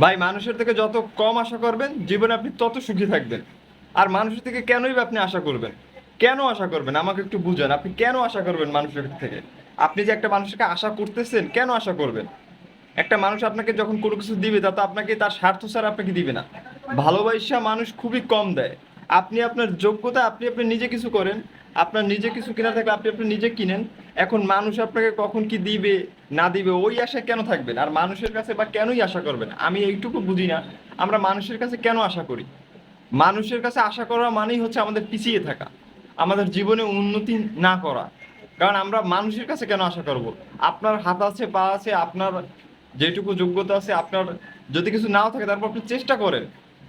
ভাই, মানুষের থেকে যত কম আশা করবেন, জীবনে আপনি তত সুখী থাকবেন। আর মানুষের থেকে কেনই বা আপনি আশা করবেন? কেন আশা করবেন? আমাকে একটু বুঝান, আপনি কেন আশা করবেন মানুষের থেকে? আপনি যে একটা মানুষকে আশা করতেছেন, কেন আশা করবেন? একটা মানুষ আপনাকে যখন কোনো কিছু দিবে, তা তো আপনাকে, তার স্বার্থ ছাড়া আপনাকে দিবে না। ভালোবাসা মানুষ খুবই কম দেয়। আপনি আপনার যোগ্যতা, আপনি আপনি নিজে কিছু করেন। আপনার নিজে কিছু কেনা থাকলে আপনি আপনি নিজে কিনেন। এখন মানুষ আপনাকে কখন কি দিবে, না দিবে, ওই আশা কেন থাকবেন আর মানুষের কাছে বা কেনই আশা করবেন আমি এইটুকু বুঝি না, আমরা মানুষের কাছে কেন আশা করি? মানুষের কাছে আশা করা মানেই হচ্ছে আমাদের পিছিয়ে থাকা, আমাদের জীবনে উন্নতি না করা। কারণ আমরা মানুষের কাছে কেন আশা করব? আপনার হাত আছে, পা আছে, আপনার যেটুকু যোগ্যতা আছে, আপনার যদি কিছু নাও থাকে, তারপর আপনি চেষ্টা করেন।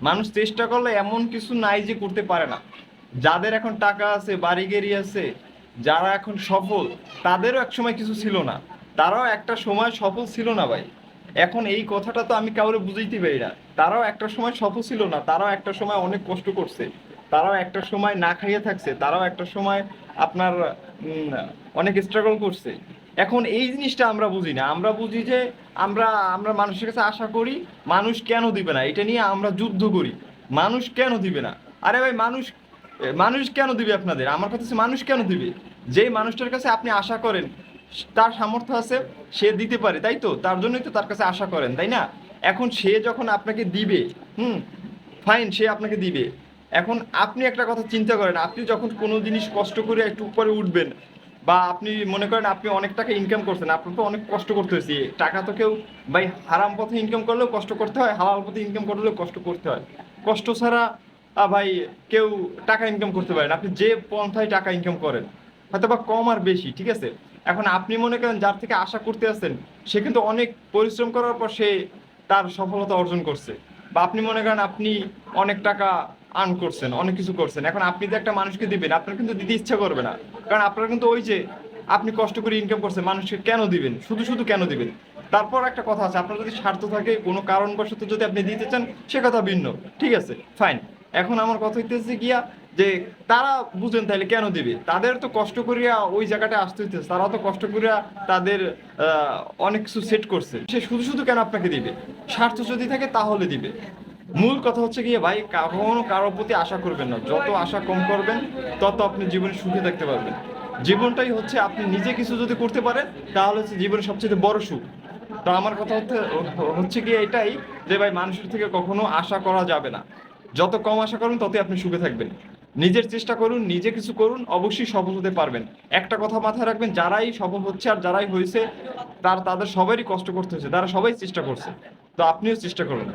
মানুষ চেষ্টা করলে এমন কিছু নাই যে করতে পারে না। যাদের এখন টাকা আছে, বাড়ি গাড়ি আছে যারা এখন সফল, তাদেরও এক সময় কিছু ছিল না। তারাও একটা সময় সফল ছিল না ভাই। এখন এই কথাটা তো আমি কাউরে বুঝাইতে পারি না। তারাও একটা সময় সফল ছিল না, তারাও একটা সময় অনেক কষ্ট করছে। তারাও একটা সময় না খাইয়ে থাকছে, তারাও একটা সময় আপনার অনেক স্ট্রাগল করছে। এখন এই জিনিসটা আমরা বুঝি না। আমরা বুঝি যে আমরা আমরা মানুষের কাছে আশা করি, মানুষ কেন দিবে না? এটা নিয়ে আমরা যুদ্ধ করি। মানুষ কেন দিবে না? আরে ভাই, মানুষ মানুষ কেন দিবে আপনাদের? আমার কথা হচ্ছে মানুষ কেন দিবে? যে মানুষটার কাছে আপনি আশা করেন, তার সামর্থ্য আছে, সে দিতে পারে, তাই তো? তার জন্যই তো তার কাছে আশা করেন, তাই না? এখন সে যখন আপনাকে দিবে, হুম ফাইন সে আপনাকে দিবে। এখন আপনি একটা কথা চিন্তা করেন, আপনি যখন কোনো জিনিস কষ্ট করে একটু উপরে উঠবেন, বা আপনি মনে করেন আপনি অনেক টাকা ইনকাম করছেন, আপনার তো অনেক কষ্ট করতে হয়েছে টাকা তো কেউ, ভাই, হারাম পথে ইনকাম করলেও কষ্ট করতে হয়, হালাল পথে ইনকাম করলেও কষ্ট করতে হয়। কষ্ট ছাড়া ভাই, কেউ টাকা ইনকাম করতে পারেন আপনি যে পন্থায় টাকা ইনকাম করেন হয়তো বা কম আর বেশি, ঠিক আছে? এখন আপনি মনে করেন যার থেকে আশা করতে আছেন, সে কিন্তু অনেক পরিশ্রম করার পর সে তার সফলতা অর্জন করছে। বা আপনি মনে করেন আপনি অনেক টাকা আর্ন করছেন, অনেক কিছু করছেন। এখন আপনি যে একটা মানুষকে দিবেন, আপনার কিন্তু দিতে ইচ্ছা করবে না। কারণ আপনার কিন্তু ওই যে আপনি কষ্ট করে ইনকাম করছেন, মানুষকে কেন দিবেন? শুধু শুধু কেন দিবেন? তারপর একটা কথা আছে, আপনার যদি স্বার্থ থাকে, কোনো কারণবশত যদি আপনি দিতে চান, সে কথা ভিন্ন, ঠিক আছে? ফাইন এখন আমার কথা হইতেছে গিয়া যে তারা বুঝেন তাহলে কেন দিবে? তাদের তো কষ্ট করিয়া ওই জায়গাটা আসতে হইতেছে। তারা তো কষ্ট করিয়া তাদের অনেক কিছু সেট করছে। সে শুধু শুধু কেন আপনাকে দিবে? স্বার্থ যদি থাকে তাহলে দিবে। মূল কথা হচ্ছে গিয়ে ভাই, কখনো কারোর প্রতি আশা করবেন না। যত আশা কম করবেন, তত আপনি জীবনে সুখে থাকতে পারবেন। জীবনটাই হচ্ছে আপনি নিজে কিছু যদি করতে পারেন, তাহলে হচ্ছে জীবনের সবচেয়ে বড় সুখ। তো আমার কথা হচ্ছে হচ্ছে কি এটাই যে ভাই, মানুষের থেকে কখনো আশা করা যাবে না। যত কম আশা করুন, ততই আপনি সুখে থাকবেন। নিজের চেষ্টা করুন, নিজে কিছু করুন, অবশ্যই সফল হতে পারবেন। একটা কথা মাথায় রাখবেন, যারাই সফল হচ্ছে আর যারাই হয়েছে, তার, তাদের সবারই কষ্ট করতে হয়েছে তারা সবাই চেষ্টা করছে। তো আপনিও চেষ্টা করুন।